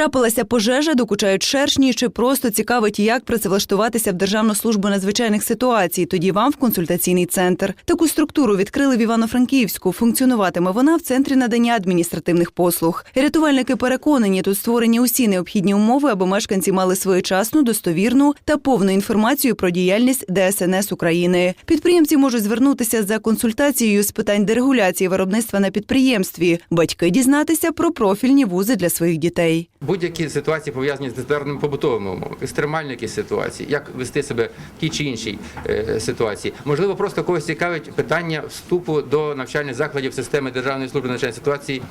Трапилася пожежа, докучають шершні чи просто цікавить, як працевлаштуватися в Державну службу надзвичайних ситуацій. Тоді вам в консультаційний центр. Таку структуру відкрили в Івано-Франківську. Функціонуватиме вона в центрі надання адміністративних послуг. Рятувальники переконані, тут створені усі необхідні умови, аби мешканці мали своєчасну, достовірну та повну інформацію про діяльність ДСНС України. Підприємці можуть звернутися за консультацією з питань дерегуляції виробництва на підприємстві. Батьки дізнатися про профільні вузи для своїх дітей. Будь-які ситуації пов'язані з нестандартними побутовими умовами, екстремальні якісь ситуації, як вести себе в тій чи іншій е, ситуації. Можливо, просто когось цікавить питання вступу до навчальних закладів системи Державної служби навчання ситуацій.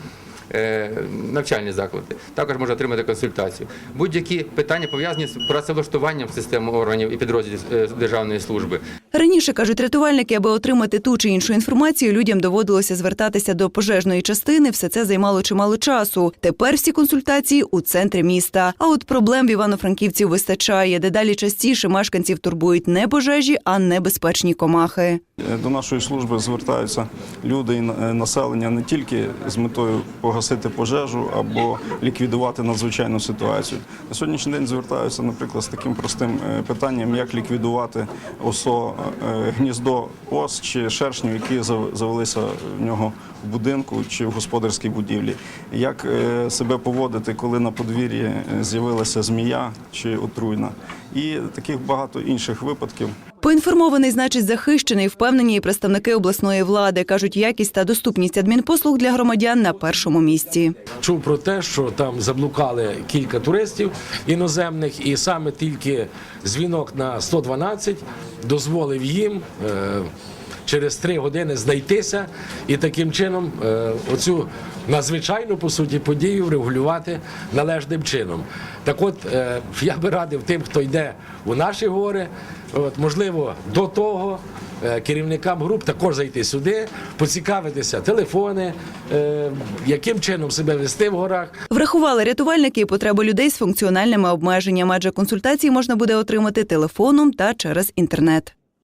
Е, Навчальні заклади також може отримати консультацію. Будь-які питання пов'язані з працевлаштуванням в систему органів і підрозділів е, державної служби. Раніше кажуть рятувальники, аби отримати ту чи іншу інформацію, людям доводилося звертатися до пожежної частини. Все це займало чимало часу. Тепер всі консультації у центрі міста. А от проблем в Івано-Франківців вистачає. Дедалі частіше мешканців турбують не пожежі, а небезпечні комахи. До нашої служби звертаються люди і населення не тільки з метою погасити пожежу або ліквідувати надзвичайну ситуацію. На сьогоднішній день звертаються, наприклад, з таким простим е, питанням, як ліквідувати осо е, гніздо ос чи шершнів, які завелися в нього в будинку чи в господарській будівлі. Як е, себе поводити, коли на подвір'ї е, з'явилася змія чи отруйна, і таких багато інших випадків. Поінформований, значить, захищений, впевнені і представники обласної влади. кажуть, якість та доступність адмінпослуг для громадян на першому місці. чув про те, що там заблукали кілька туристів іноземних, і саме тільки дзвінок на 112 дозволив їм. е, Через три години знайтися і таким чином е, оцю надзвичайну по суті подію врегулювати належним чином. Так от е, я би радив тим, хто йде у наші гори, от можливо, до того е, керівникам груп також зайти сюди, поцікавитися телефони, яким чином себе вести в горах. Врахували рятувальники і потреби людей з функціональними обмеженнями, адже консультації можна буде отримати телефоном та через інтернет.